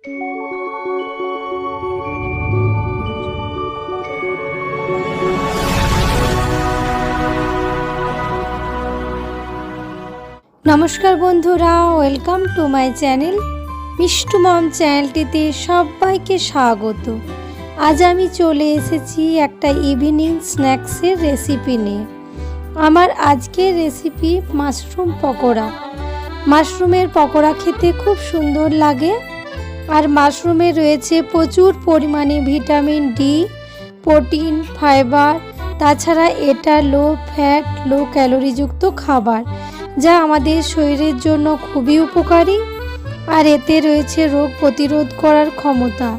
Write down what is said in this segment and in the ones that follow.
নমস্কার বন্ধুরা, welcome to my channel Mishtu mom চ্যানেলটিতে সবাইকে স্বাগত। আজ আমি চলে এসেছি একটা ইভিনিং স্ন্যাক্সের রেসিপি নিয়ে। আমার আজকের রেসিপি মাশরুম পকোড়া। মাশরুমের পকোড়া খেতে খুব সুন্দর লাগে। আর মাশরুমে রয়েছে প্রচুর পরিমাণে ভিটামিন ডি, প্রোটিন, ফাইবার, তাছাড়া এটা লো ফ্যাট, লো ক্যালোরিযুক্ত খাবার, যা আমাদের শরীরের জন্য খুবই উপকারী আর এতে রয়েছে রোগ প্রতিরোধ করার ক্ষমতা।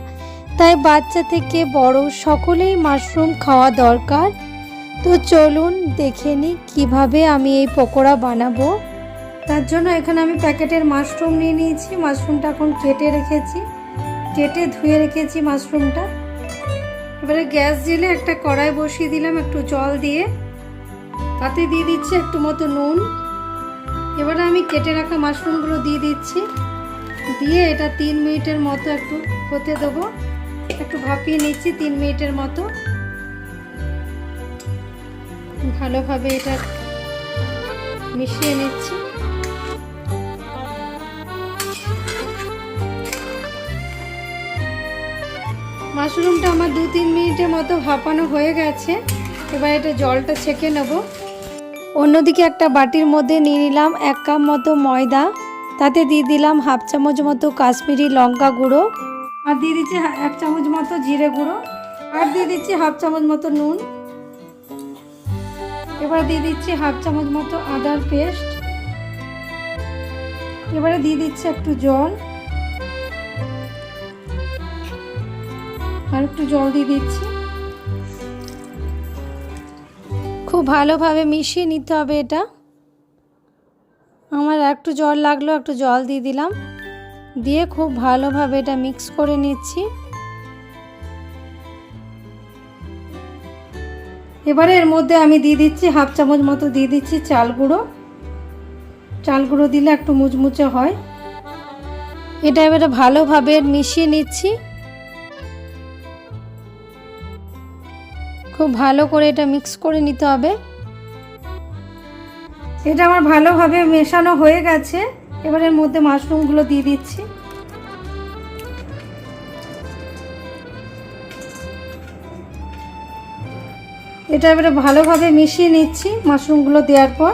তাই বাচ্চা থেকে বড় সকলেই মাশরুম খাওয়া দরকার। তো চলুন দেখে নিই কীভাবে আমি এই পকোড়া বানাবো। তার জন্য এখানে আমি প্যাকেটের মাশরুম নিয়ে নিয়েছি। মাশরুমটা এখন কেটে রেখেছি। কেটে ধুয়ে রেখেছি মাশরুমটা। এবারে গ্যাস জেলে একটা কড়াই বসিয়ে দিলাম একটু জল দিয়ে। তাতে দিয়ে দিচ্ছি একটু মতো নুন। এবারে আমি কেটে রাখা মাশরুমগুলো দিয়ে দিচ্ছি। দিয়ে এটা তিন মিনিটের মতো একটু হতে দেবো। একটু ভাপিয়ে নিচ্ছি তিন মিনিটের মতো। ভালোভাবে এটা মিশিয়ে নিচ্ছি। মাশরুমটা আমার দু তিন মিনিটের মতো ভাপানো হয়ে গেছে। এবার এটা জলটা ছেঁকে নেব। অন্যদিকে একটা বাটির মধ্যে নিয়ে নিলাম এক কাপ মতো ময়দা। তাতে দিয়ে দিলাম হাফ চামচ মতো কাশ্মীরি লঙ্কা গুঁড়ো। আর দিয়ে দিচ্ছি এক চামচ মতো জিরে গুঁড়ো। আর দিয়ে দিচ্ছি হাফ চামচ মতো নুন। এবার দিয়ে দিচ্ছি হাফ চামচ মতো আদার পেস্ট। এবারে দিয়ে দিচ্ছি একটু জল। আর একটু জল দিয়ে দিচ্ছি। খুব ভালোভাবে মিশিয়ে নিতে হবে এটা। আমার একটু জল লাগল, একটু জল দিয়ে দিলাম। দিয়ে খুব ভালোভাবে এটা মিক্স করে নিচ্ছি। এবারে এর মধ্যে আমি দিয়ে দিচ্ছি হাফ চামচ মতো দিয়ে দিচ্ছি চাল গুঁড়ো। চাল গুঁড়ো দিলে একটু মুচমুচে হয়। এটা এবারে ভালোভাবে মিশিয়ে নিচ্ছি। খুব ভালো করে এটা মিক্স করে নিতে হবে। এটা আমার ভালোভাবে মেশানো হয়ে গেছে। এবার এর মধ্যে মাশরুমগুলো দিয়ে দিচ্ছি। এটা এবারে ভালোভাবে মিশিয়ে নিচ্ছি মাশরুমগুলো দেওয়ার পর।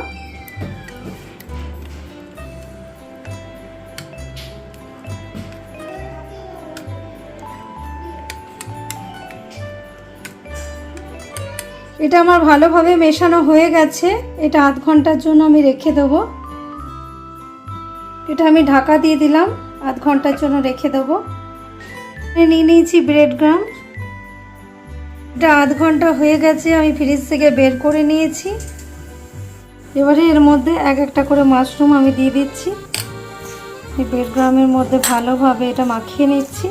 এটা আমার ভালোভাবে মেশানো হয়ে গেছে। এটা আধ ঘণ্টার জন্য আমি রেখে দেবো। এটা আমি ঢাকা দিয়ে দিলাম, আধ ঘণ্টার জন্য রেখে দেবো। নিয়ে নিয়েছি ব্রেড গ্রাম এটা আধ ঘণ্টা হয়ে গেছে, আমি ফ্রিজ থেকে বের করে নিয়েছি। এবারে এর মধ্যে এক একটা করে মাশরুম আমি দিয়ে দিচ্ছি। এই ব্রেড গ্রামের মধ্যে ভালোভাবে এটা মাখিয়ে নিচ্ছি।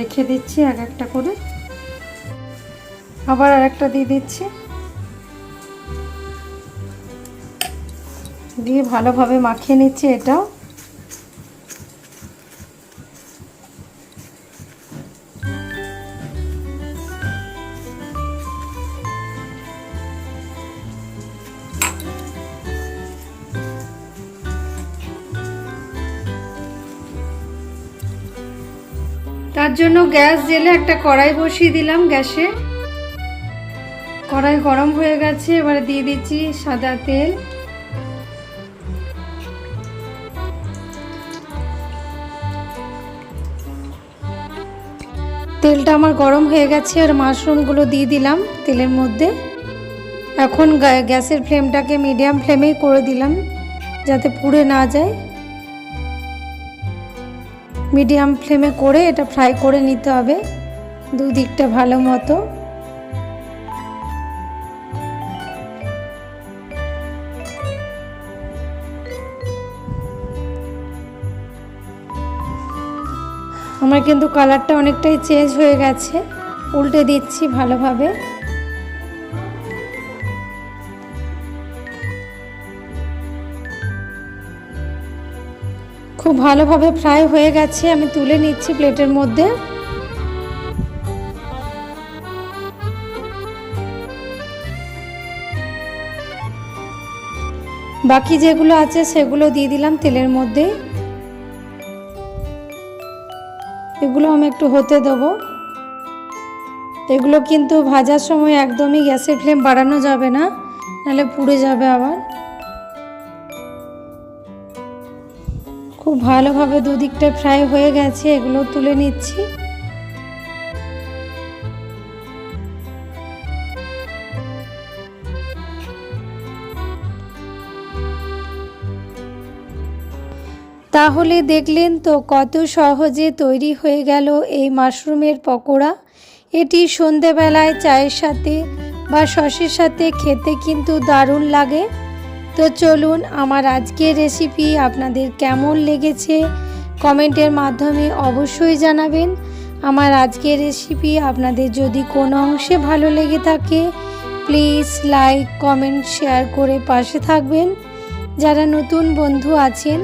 রেখে দিচ্ছি এক একটা করে। আবার আর একটা দিয়ে দিচ্ছি। দিয়ে ভালোভাবে মাখিয়ে নিচ্ছি এটাও। তার জন্য গ্যাস জেলে একটা কড়াই বসিয়ে দিলাম গ্যাসে। কড়াই গরম হয়ে গেছে, এবারে দিয়ে দিচ্ছি সাদা তেল। তেলটা আমার গরম হয়ে গেছে, আর মাশরুমগুলো দিয়ে দিলাম তেলের মধ্যে। এখন গ্যাসের ফ্লেমটাকে মিডিয়াম ফ্লেমেই করে দিলাম, যাতে পুড়ে না যায়। মিডিয়াম ফ্লেমে করে এটা ফ্রাই করে নিতে হবে দুদিকটা ভালো মতো। আমার কিন্তু কালারটা অনেকটাই চেঞ্জ হয়ে গেছে। উল্টে দিচ্ছি ভালোভাবে। খুব ভালোভাবে ফ্রাই হয়ে গেছে। আমি তুলে নিচ্ছি প্লেটের মধ্যে। বাকি যেগুলো আছে সেগুলো দিয়ে দিলাম তেলের মধ্যে। এগুলো আমি একটু হতে দেবো। এগুলো কিন্তু ভাজার সময় একদমই গ্যাসের ফ্লেম বাড়ানো যাবে না, নাহলে পুড়ে যাবে আবার। খুব ভালোভাবে দুদিকটা ফ্রাই হয়ে গেছে, এগুলো তুলে নিচ্ছি। তাহলে দেখলেন তো কত সহজে তৈরি হয়ে গেল এই মাশরুমের পকোড়া। এটি সন্ধেবেলায় চায়ের সাথে বা সসের সাথে খেতে কিন্তু দারুণ লাগে। তো চলুন আমার আজকের রেসিপি আপনাদের কেমন লেগেছে কমেন্টের মাধ্যমে অবশ্যই জানাবেন। আমার আজকের রেসিপি আপনাদের যদি কোনো অংশে ভালো লেগে থাকে প্লিজ লাইক কমেন্ট শেয়ার করে পাশে থাকবেন। যারা নতুন বন্ধু আছেন,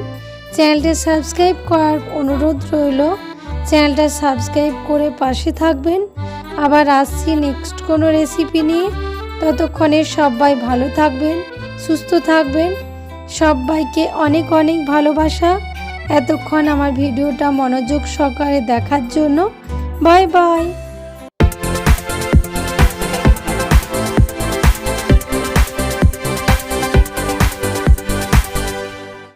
চ্যানেলটা সাবস্ক্রাইব করার অনুরোধ রইল। চ্যানেলটা সাবস্ক্রাইব করে পাশে থাকবেন। আবার আসছি নেক্সট কোনো রেসিপি নিয়ে। ততক্ষণে সবাই ভালো থাকবেন। সুস্থ থাকবেন। সবাইকে অনেক অনেক ভালোবাসা। এতক্ষণ আমার ভিডিওটা মনোযোগ সহকারে দেখার জন্য। Bye bye.